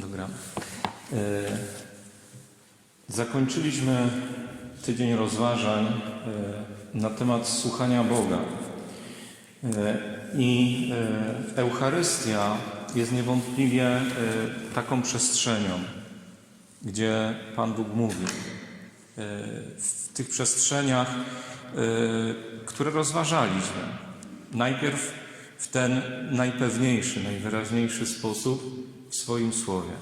Dobra. E, Zakończyliśmy tydzień rozważań e, na temat słuchania Boga. E, I Eucharystia jest niewątpliwie taką przestrzenią, gdzie Pan Bóg mówi. W tych przestrzeniach, które rozważaliśmy, najpierw w ten najpewniejszy, najwyraźniejszy sposób w swoim słowie.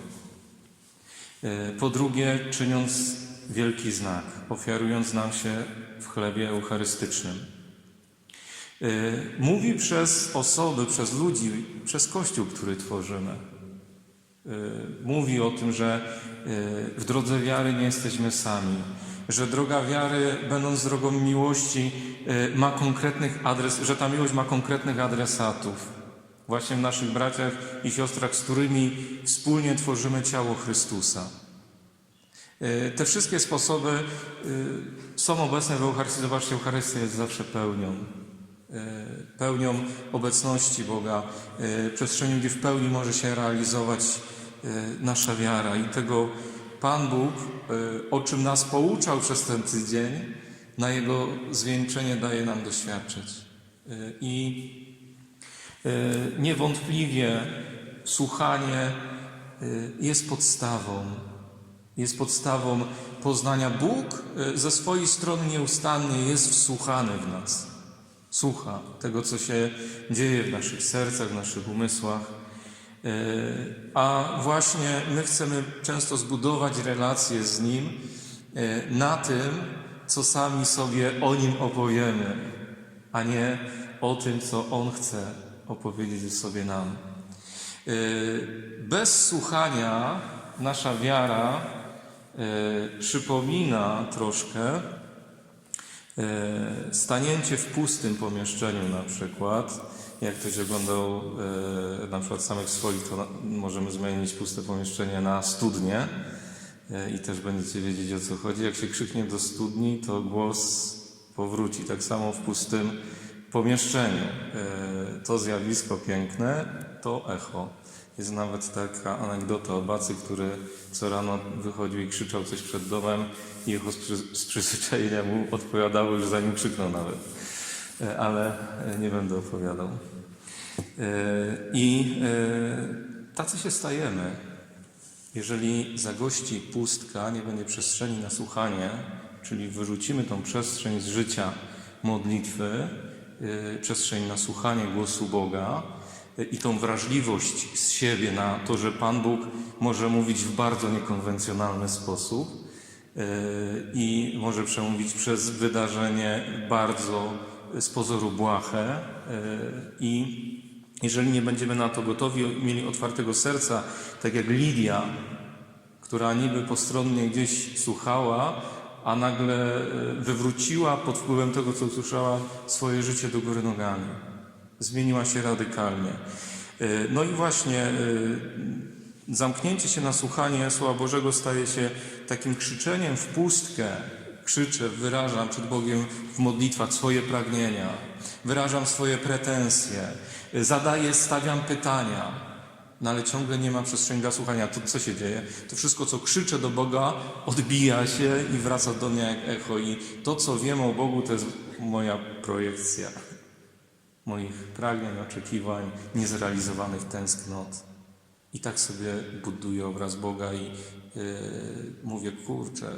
E, Po drugie, czyniąc wielki znak, ofiarując nam się w chlebie eucharystycznym. E, Mówi przez osoby, przez ludzi, przez Kościół, który tworzymy. E, Mówi o tym, że w drodze wiary nie jesteśmy sami, że droga wiary, będąc drogą miłości, ma konkretnych adres, że ta miłość ma konkretnych adresatów. Właśnie w naszych braciach i siostrach, z którymi wspólnie tworzymy ciało Chrystusa. E, Te wszystkie sposoby e, są obecne w Eucharystii. Zobaczcie, Eucharystia jest zawsze pełnią. E, Pełnią obecności Boga, przestrzenią, gdzie w pełni może się realizować nasza wiara. I tego Pan Bóg, o czym nas pouczał przez ten tydzień, na Jego zwieńczenie daje nam doświadczyć. I Niewątpliwie słuchanie e, jest podstawą. Jest podstawą poznania. Bóg e, ze swojej strony nieustannie jest wsłuchany w nas. Słucha tego, co się dzieje w naszych sercach, w naszych umysłach. E, A właśnie my chcemy często zbudować relacje z Nim e, na tym, co sami sobie o Nim opowiemy, a nie o tym, co On chce opowiedzieć sobie nam. E, Bez słuchania nasza wiara e, przypomina troszkę e, stanięcie w pustym pomieszczeniu na przykład. Jak ktoś oglądał na przykład samych swoich, to możemy zmienić puste pomieszczenie na studnię e, i też będziecie wiedzieć o co chodzi. Jak się krzyknie do studni, to głos powróci. Tak samo w pustym pomieszczeniu. E, To zjawisko piękne, to echo. Jest nawet taka anegdota o bacy, który co rano wychodził i krzyczał coś przed domem i echo z, przy, z przyzwyczajenia mu odpowiadało już zanim krzyknął nawet. E, Ale e, nie będę opowiadał. I tacy się stajemy. Jeżeli zagości pustka, nie będzie przestrzeni na słuchanie, czyli wyrzucimy tą przestrzeń z życia modlitwy, przestrzeń na słuchanie głosu Boga y, i tą wrażliwość z siebie na to, że Pan Bóg może mówić w bardzo niekonwencjonalny sposób y, i może przemówić przez wydarzenie bardzo z pozoru błahe y, i jeżeli nie będziemy na to gotowi, mieli otwartego serca, tak jak Lidia, która niby postronnie gdzieś słuchała, a nagle e, wywróciła pod wpływem tego, co usłyszała, swoje życie do góry nogami. Zmieniła się radykalnie. E, No i właśnie e, zamknięcie się na słuchanie Słowa Bożego staje się takim krzyczeniem w pustkę. Krzyczę, wyrażam przed Bogiem w modlitwach swoje pragnienia, wyrażam swoje pretensje, zadaję, stawiam pytania. No ale ciągle nie ma przestrzeni dla słuchania. To co się dzieje? To wszystko, co krzyczę do Boga, odbija się i wraca do mnie jak echo. I to, co wiem o Bogu, to jest moja projekcja moich pragnień, oczekiwań, niezrealizowanych tęsknot. I tak sobie buduję obraz Boga i yy, mówię, kurczę,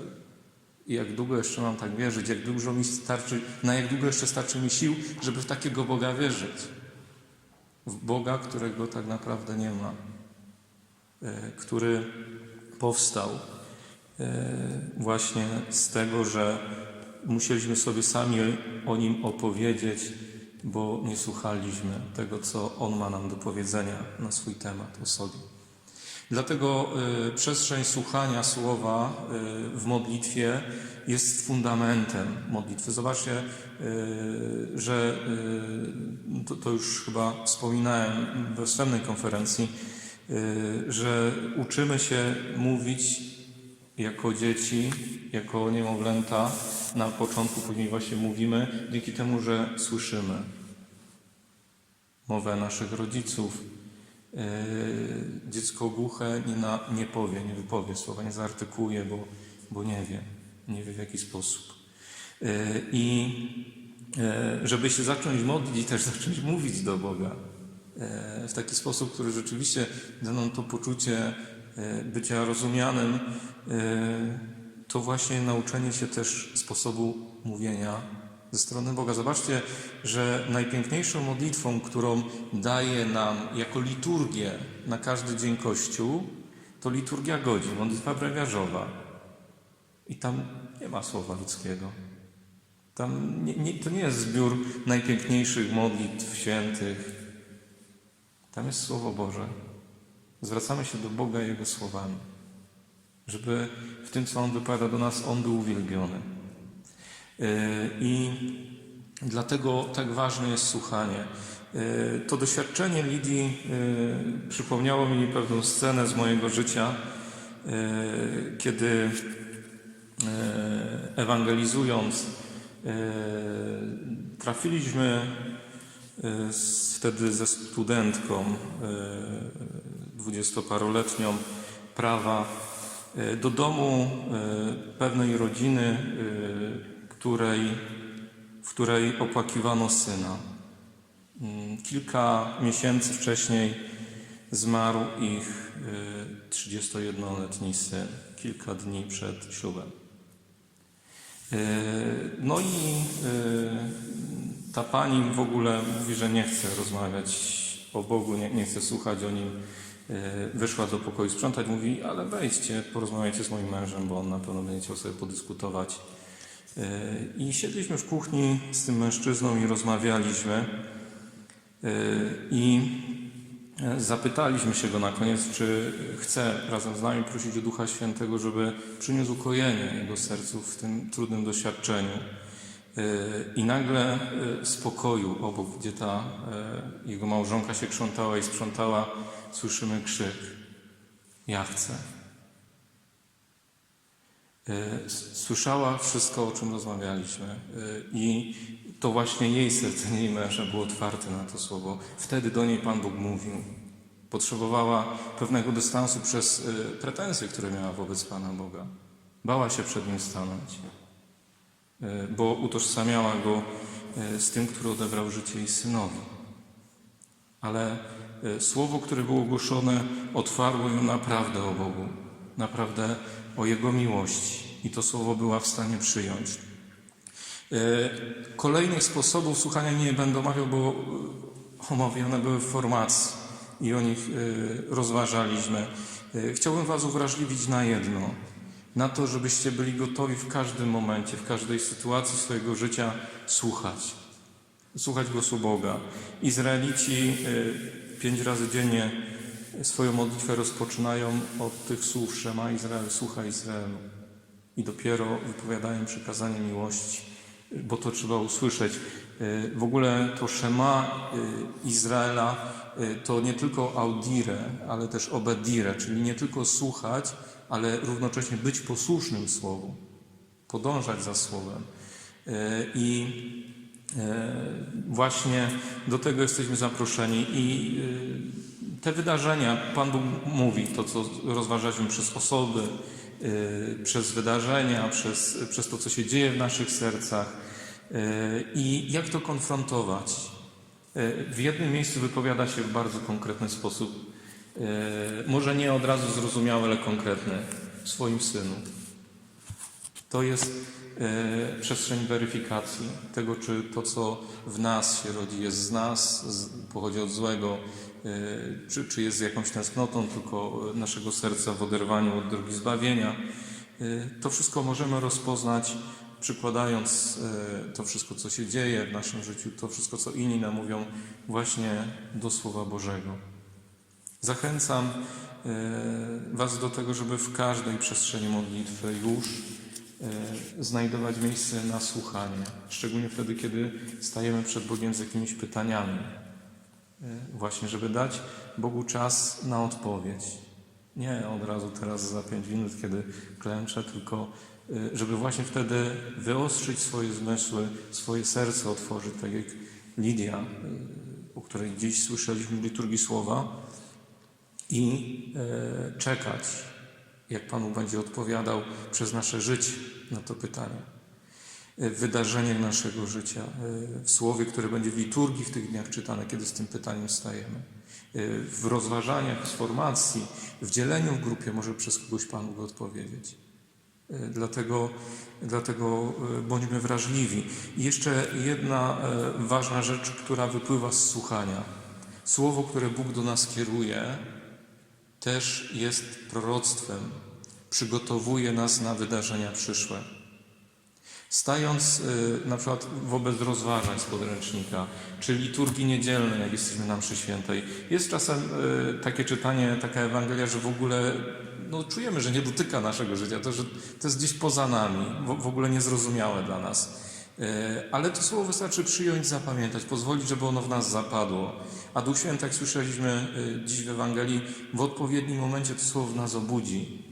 jak długo jeszcze mam tak wierzyć, jak dużo mi starczy, na jak długo jeszcze starczy mi sił, żeby w takiego Boga wierzyć w Boga, którego tak naprawdę nie ma, e, który powstał e, właśnie z tego, że musieliśmy sobie sami o nim opowiedzieć, bo nie słuchaliśmy tego, co on ma nam do powiedzenia na swój temat o sobie. Dlatego y, przestrzeń słuchania słowa y, w modlitwie jest fundamentem modlitwy. Zobaczcie, y, że to, już chyba wspominałem we wstępnej konferencji, że uczymy się mówić jako dzieci, jako niemowlęta na początku, później właśnie mówimy, dzięki temu, że słyszymy mowę naszych rodziców, Dziecko głuche nie, na, nie powie, nie wypowie słowa, nie zaartykuje, bo, bo nie wie, nie wie w jaki sposób. E, I e, żeby się zacząć modlić też zacząć mówić do Boga w taki sposób, który rzeczywiście da nam to poczucie bycia rozumianym, to właśnie nauczenie się też sposobu mówienia ze strony Boga. Zobaczcie, że najpiękniejszą modlitwą, którą daje nam jako liturgię na każdy dzień Kościół, to liturgia godzin, modlitwa brewiarzowa. I tam nie ma słowa ludzkiego. Tam nie, nie, to nie jest zbiór najpiękniejszych modlitw świętych. Tam jest Słowo Boże. Zwracamy się do Boga Jego słowami, żeby w tym, co On wypowiada do nas, On był uwielbiony. Yy, I dlatego tak ważne jest słuchanie. Yy, To doświadczenie Lidii yy, przypomniało mi pewną scenę z mojego życia, kiedy ewangelizując, trafiliśmy wtedy ze studentką dwudziestoparoletnią prawa do domu pewnej rodziny, której, w której opłakiwano syna. Mm, Kilka miesięcy wcześniej zmarł ich y, 31-letni syn, kilka dni przed ślubem. Y, No i y, ta pani w ogóle mówi, że nie chce rozmawiać o Bogu, nie, nie chce słuchać o Nim. Y, Wyszła do pokoju sprzątać, mówi, ale wejdźcie, porozmawiajcie z moim mężem, bo on na pewno będzie chciał sobie podyskutować. Y, I siedliśmy w kuchni z tym mężczyzną i rozmawialiśmy. Y, I e, zapytaliśmy się go na koniec, czy chce razem z nami prosić o Ducha Świętego, żeby przyniósł ukojenie jego sercu w tym trudnym doświadczeniu. I nagle z pokoju obok, gdzie ta jego małżonka się krzątała i sprzątała, słyszymy krzyk: Ja chcę. S- Słyszała wszystko, o czym rozmawialiśmy, y, i to właśnie jej serce, jej męża, było otwarte na to słowo. Wtedy do niej Pan Bóg mówił. Potrzebowała pewnego dystansu przez y, pretensje, które miała wobec Pana Boga. Bała się przed nim stanąć, bo utożsamiała go z tym, który odebrał życie jej synowi. Ale słowo, które było głoszone, otwarło ją naprawdę o Bogu, naprawdę o Jego miłości. I to słowo była w stanie przyjąć. Y, Kolejnych sposobów słuchania nie będę omawiał, bo y, omawiane były w formacji i o nich y, rozważaliśmy. Chciałbym Was uwrażliwić na jedno. Na to, żebyście byli gotowi w każdym momencie, w każdej sytuacji swojego życia słuchać słuchać głosu Boga. Izraelici pięć razy dziennie swoją modlitwę rozpoczynają od tych słów Szema Izrael, słuchaj Izraelu. I dopiero wypowiadają przykazanie miłości, bo to trzeba usłyszeć. Y, W ogóle to Szema y, Izraela y, to nie tylko audire, ale też obedire, czyli nie tylko słuchać, ale równocześnie być posłusznym Słowu, podążać za Słowem. I E, Właśnie do tego jesteśmy zaproszeni i e, te wydarzenia, Pan Bóg mówi, to co rozważaliśmy przez osoby, e, przez wydarzenia, przez, przez to, co się dzieje w naszych sercach e, i jak to konfrontować. E, W jednym miejscu wypowiada się w bardzo konkretny sposób, może nie od razu zrozumiały, ale konkretny, w swoim synu. To jest przestrzeń weryfikacji tego, czy to, co w nas się rodzi, jest z nas, pochodzi od złego, e, czy, czy jest jakąś tęsknotą tylko naszego serca w oderwaniu od drogi zbawienia. E, to wszystko możemy rozpoznać, przykładając e, to wszystko, co się dzieje w naszym życiu, to wszystko, co inni nam mówią, właśnie do Słowa Bożego. Zachęcam e, Was do tego, żeby w każdej przestrzeni modlitwy już e, znajdować miejsce na słuchanie, szczególnie wtedy, kiedy stajemy przed Bogiem z jakimiś pytaniami. E, Właśnie, żeby dać Bogu czas na odpowiedź. Nie od razu teraz za pięć minut, kiedy klęczę, tylko e, żeby właśnie wtedy wyostrzyć swoje zmysły, swoje serce otworzyć, tak jak Lidia, e, o której dziś słyszeliśmy w liturgii słowa, i e, czekać, jak Panu będzie odpowiadał przez nasze życie na to pytanie. E, W wydarzeniach naszego życia, e, w słowie, które będzie w liturgii w tych dniach czytane, kiedy z tym pytaniem stajemy. E, W rozważaniach, w formacji, w dzieleniu w grupie może przez kogoś Pan Bóg odpowiedzieć. E, Dlatego, dlatego e, bądźmy wrażliwi. I jeszcze jedna e, ważna rzecz, która wypływa z słuchania. Słowo, które Bóg do nas kieruje, też jest proroctwem, przygotowuje nas na wydarzenia przyszłe. Stając y, na przykład wobec rozważań z podręcznika, czy liturgii niedzielnej, jak jesteśmy na mszy świętej, jest czasem y, takie czytanie, taka Ewangelia, że w ogóle no, czujemy, że nie dotyka naszego życia, to, że to jest gdzieś poza nami, w, w ogóle niezrozumiałe dla nas. Y, Ale to słowo wystarczy przyjąć, zapamiętać, pozwolić, żeby ono w nas zapadło. A Duch Święty, jak słyszeliśmy y, dziś w Ewangelii, w odpowiednim momencie to słowo w nas obudzi.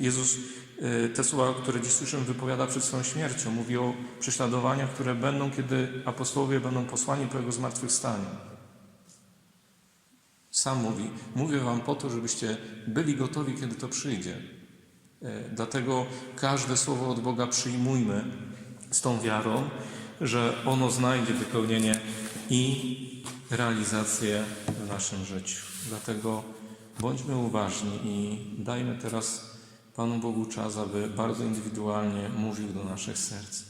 Jezus y, te słowa, które dziś słyszymy, wypowiada przed swoją śmiercią. Mówi o prześladowaniach, które będą, kiedy apostołowie będą posłani po Jego zmartwychwstaniu. Sam mówi, mówię wam po to, żebyście byli gotowi, kiedy to przyjdzie. Dlatego każde słowo od Boga przyjmujmy z tą wiarą, że ono znajdzie wypełnienie i realizację w naszym życiu. Dlatego bądźmy uważni i dajmy teraz Panu Bogu czas, aby bardzo indywidualnie mówił do naszych serc.